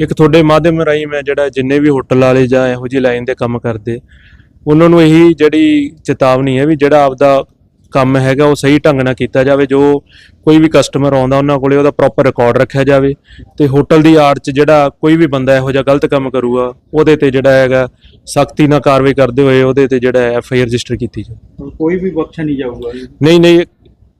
ਇੱਕ ਤੁਹਾਡੇ ਮਾਧਿਅਮ ਰਾਹੀਂ ਮੈਂ ਜਿਹੜਾ ਜਿੰਨੇ ਵੀ ਹੋਟਲ ਵਾਲੇ ਜਾਂ ਇਹੋ ਜਿਹੀ ਲਾਈਨ ਦੇ ਕੰਮ ਕਰਦੇ ਉਹਨਾਂ ਨੂੰ ਇਹੀ ਜਿਹੜੀ ਚੇਤਾਵਨੀ ਹੈ ਵੀ ਜਿਹੜਾ ਆਪਦਾ ਕੰਮ ਹੈਗਾ ਉਹ ਸਹੀ ਢੰਗ ਨਾਲ ਕੀਤਾ ਜਾਵੇ ਜੋ ਕੋਈ ਵੀ ਕਸਟਮਰ ਆਉਂਦਾ ਉਹਨਾਂ ਕੋਲੇ ਉਹਦਾ ਪ੍ਰੋਪਰ ਰਿਕਾਰਡ ਰੱਖਿਆ ਜਾਵੇ ਤੇ ਹੋਟਲ ਦੀ ਆੜ 'ਚ ਜਿਹੜਾ ਕੋਈ ਵੀ ਬੰਦਾ ਇਹੋ ਜਿਹਾ ਗਲਤ ਕੰਮ ਕਰੂਗਾ ਉਹਦੇ ਤੇ ਜਿਹੜਾ ਹੈਗਾ ਸਖਤੀ ਨਾਲ ਕਾਰਵਾਈ ਕਰਦੇ ਹੋਏ ਉਹਦੇ ਤੇ ਜਿਹੜਾ ਐਫ ਆਈ ਆਰ ਰਜਿਸਟਰ ਕੀਤੀ ਜਾਵੇ। ਕੋਈ ਵੀ ਬਖਸ਼ਿਆ ਨਹੀਂ ਜਾਊਗਾ ਨਹੀਂ ਨਹੀਂ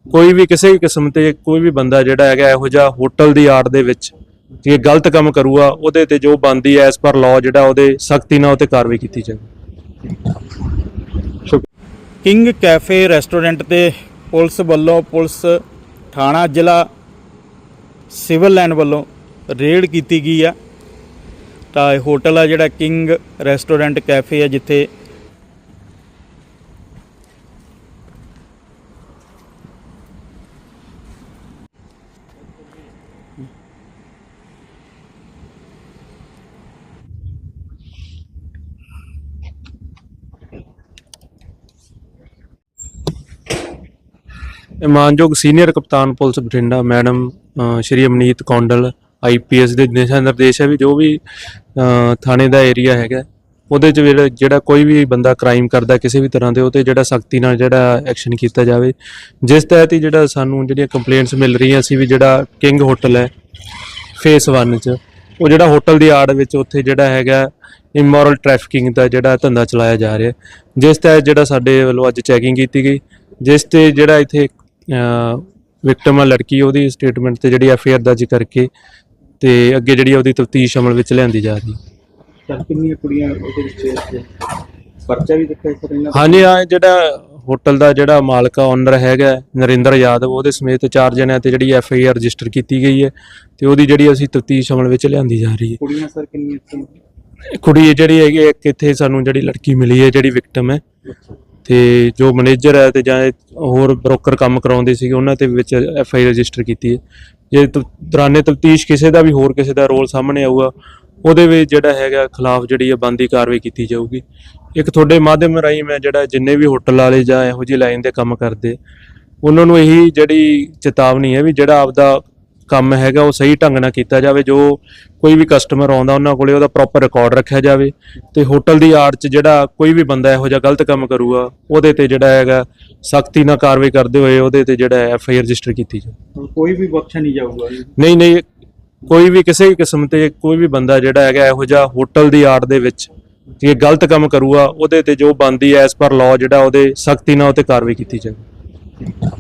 ਕੋਈ ਵੀ ਕਿਸੇ ਵੀ ਕਿਸਮ ਤੇ ਕੋਈ ਵੀ ਬੰਦਾ ਜਿਹੜਾ ਹੈਗਾ ਇਹੋ ਜਿਹਾ ਹੋਟਲ ਦੀ ਆੜ ਦੇ ਵਿੱਚ ਜੇ ਗਲਤ ਕੰਮ ਕਰੂਗਾ, ਉਹਦੇ ਤੇ ਜੋ ਬੰਦੀ ਐਸ ਪਰ ਲਾਅ ਜਿਹੜਾ, ਉਹਦੇ ਸਖਤੀ ਨਾਲ ਉਹਤੇ ਕਾਰਵਾਈ ਕੀਤੀ ਜਾਵੇ ਕਿੰਗ ਕੈਫੇ ਰੈਸਟੋਰੈਂਟ ਤੇ ਪੁਲਿਸ ਵੱਲੋਂ ਪੁਲਿਸ ਥਾਣਾ, ਜ਼ਿਲ੍ਹਾ ਸਿਵਲ ਲਾਈਨ ਵੱਲੋਂ ਰੇਡ ਕੀਤੀ ਗਈ ਆ। ਤਾਂ ਇਹ ਹੋਟਲ ਆ ਜਿਹੜਾ ਕਿੰਗ ਰੈਸਟੋਰੈਂਟ ਕੈਫੇ ਆ, ਜਿੱਥੇ ਮਾਨਯੋਗ ਸੀਨੀਅਰ ਕਪਤਾਨ police Bathinda madam Shri Amneet Kondal IPS ਦੇ ਦਿਸ਼ਾ ਨਿਰਦੇਸ਼ ਹੈ ਵੀ ਜੋ ਵੀ ਥਾਣੇ ਦਾ ਏਰੀਆ ਹੈਗਾ, ਉਹਦੇ ਚ ਜਿਹੜਾ- ਜਿਹੜਾ ਕੋਈ ਵੀ ਬੰਦਾ ਕ੍ਰਾਈਮ ਕਰਦਾ ਕਿਸੇ ਵੀ ਤਰ੍ਹਾਂ ਦੇ ਉਹ ਤੇ ਜਿਹੜਾ ਸਖਤੀ ਨਾਲ ਜਿਹੜਾ ਐਕਸ਼ਨ ਕੀਤਾ ਜਾਵੇ। ਜਿਸ ਤਹਿਤ ਹੀ ਜਿਹੜਾ ਸਾਨੂੰ ਜਿਹੜੀਆਂ ਕੰਪਲੇਂਟਸ ਮਿਲ ਰਹੀਆਂ ਸੀ ਵੀ ਜਿਹੜਾ ਕਿੰਗ ਹੋਟਲ ਹੈ ਫੇਸ 1 ਚ, ਉਹ ਜਿਹੜਾ ਹੋਟਲ ਦੀ ਆੜ ਵਿੱਚ ਉੱਥੇ ਜਿਹੜਾ ਹੈਗਾ ਇਮੋਰਲ ਟ੍ਰੈਫਿਕਿੰਗ ਦਾ ਜਿਹੜਾ ਧੰਦਾ ਚਲਾਇਆ ਜਾ ਰਿਹਾ। ਜਿਸ ਤਹਿਤ ਜਿਹੜਾ ਸਾਡੇ ਵੱਲੋਂ ਅੱਜ ਚੈਕਿੰਗ ਕੀਤੀ ਗਈ, ਜਿਸ ਤੇ ਜਿਹੜਾ ਇੱਥੇ ਵਿਕਟਮ ਆ ਲੜਕੀ ਉਹਦੀ ਸਟੇਟਮੈਂਟ ਤੇ ਜਿਹੜੀ ਐਫ ਆਈ ਆਰ ਦਰਜ ਕਰਕੇ ਤੇ ਅੱਗੇ ਜਿਹੜੀ ਉਹਦੀ ਤਫਤੀਸ਼ ਅਮਲ ਵਿੱਚ ਲਿਆਂਦੀ ਜਾ ਰਹੀ। ਹੈ ਚੱਲ ਕਿੰਨੀਆਂ ਕੁੜੀਆਂ ਉਹਦੇ ਵਿੱਚ ਪਰਚਾ ਵੀ ਦਿੱਤਾ ਸਰ ਇਹਨਾਂ ਹਾਂਜੀ ਆ ਜਿਹੜਾ ਹੋਟਲ ਦਾ ਜਿਹੜਾ ਮਾਲਕ ਆ ਓਨਰ ਹੈਗਾ ਨਰਿੰਦਰ ਯਾਦਵ ਉਹਦੇ ਸਮੇਤ ਚਾਰ ਜਣਿਆਂ ਤੇ ਜਿਹੜੀ ਐਫ ਆਈ ਆਰ ਰਜਿਸਟਰ ਕੀਤੀ ਗਈ ਹੈ ਤੇ ਉਹਦੀ ਜਿਹੜੀ ਅਸੀਂ ਤਫਤੀਸ਼ ਅਮਲ ਵਿੱਚ ਲਿਆਂਦੀ ਜਾ ਰਹੀ ਹੈ। ਕੁੜੀਆਂ ਸਰ ਕਿੰਨੀਆਂ ਕੁੜੀ ਜਿਹੜੀ ਹੈਗੀ ਇੱਕ ਇੱਥੇ ਸਾਨੂੰ ਜਿਹੜੀ ਲੜਕੀ ਮਿਲੀ ਹੈ ਜਿਹੜੀ ਵਿਕਟਮ ਹੈ। ਤੇ ਜੋ ਮੈਨੇਜਰ ਹੈ ਤੇ ਜਾਂ ਹੋਰ ਬ੍ਰੋਕਰ ਕੰਮ ਕਰਾਉਂਦੇ ਸੀਗੇ, ਉਹਨਾਂ ਤੇ ਵਿੱਚ ਐਫ ਆਈ ਰਜਿਸਟਰ ਕੀਤੀ ਹੈ। ਜੇ ਤ- ਦੌਰਾਨੇ ਤਫਤੀਸ਼ ਕਿਸੇ ਦਾ ਵੀ ਹੋਰ ਕਿਸੇ ਦਾ ਰੋਲ ਸਾਹਮਣੇ ਆਊਗਾ, ਉਹਦੇ ਵਿੱਚ ਜਿਹੜਾ ਹੈਗਾ ਖਿਲਾਫ ਜਿਹੜੀ ਹੈ ਬੰਦੀ ਕਾਰਵਾਈ ਕੀਤੀ ਜਾਊਗੀ। ਇੱਕ ਤੁਹਾਡੇ ਮਾਧਿਅਮ ਰਾਹੀਂ ਮੈਂ ਜਿਹੜਾ ਜਿੰਨੇ ਵੀ ਹੋਟਲ ਵਾਲੇ ਜਾਂ ਇਹੋ ਜਿਹੀ ਲਾਈਨ ਦੇ ਕੰਮ ਕਰਦੇ, ਉਹਨਾਂ ਨੂੰ ਇਹੀ ਜਿਹੜੀ ਚੇਤਾਵਨੀ ਹੈ ਵੀ ਜਿਹੜਾ ਆਪਦਾ ਕੰਮ ਹੈਗਾ ਉਹ ਸਹੀ ਢੰਗ ਨਾਲ ਕੀਤਾ ਜਾਵੇ ਜੋ ਕੋਈ ਵੀ ਕਸਟਮਰ ਆਉਂਦਾ ਉਹਨਾਂ ਕੋਲੇ ਉਹਦਾ ਪ੍ਰੋਪਰ ਰਿਕਾਰਡ ਰੱਖਿਆ ਜਾਵੇ ਤੇ ਹੋਟਲ ਦੀ ਆੜ 'ਚ ਜਿਹੜਾ ਕੋਈ ਵੀ ਬੰਦਾ ਇਹੋ ਜਿਹਾ ਗਲਤ ਕੰਮ ਕਰੂਗਾ ਉਹਦੇ ਤੇ ਜਿਹੜਾ ਹੈਗਾ ਸਖਤੀ ਨਾਲ ਕਾਰਵਾਈ ਕਰਦੇ ਹੋਏ ਉਹਦੇ ਤੇ ਜਿਹੜਾ ਐਫ ਆਈ ਆਰ ਰਜਿਸਟਰ ਕੀਤੀ ਜਾਵੇ। ਕੋਈ ਵੀ ਬਖਸ਼ਿਆ ਨਹੀਂ ਜਾਊਗਾ ਜੀ। ਨਹੀਂ ਨਹੀਂ ਕੋਈ ਵੀ ਕਿਸੇ ਵੀ ਕਿਸਮ ਤੇ ਕੋਈ ਵੀ ਬੰਦਾ ਜਿਹੜਾ ਹੈਗਾ ਇਹੋ ਜਿਹਾ ਹੋਟਲ ਦੀ ਆੜ ਦੇ ਵਿੱਚ ਜੇ ਗਲਤ ਕੰਮ ਕਰੂਗਾ ਉਹਦੇ ਤੇ ਜੋ ਬੰਦੀ ਐਸ ਪਰ ਲਾਅ ਜਿਹੜਾ ਉਹਦੇ ਸਖਤੀ ਨਾਲ ਉਹਤੇ ਕਾਰਵਾਈ ਕੀਤੀ ਜਾਵੇ।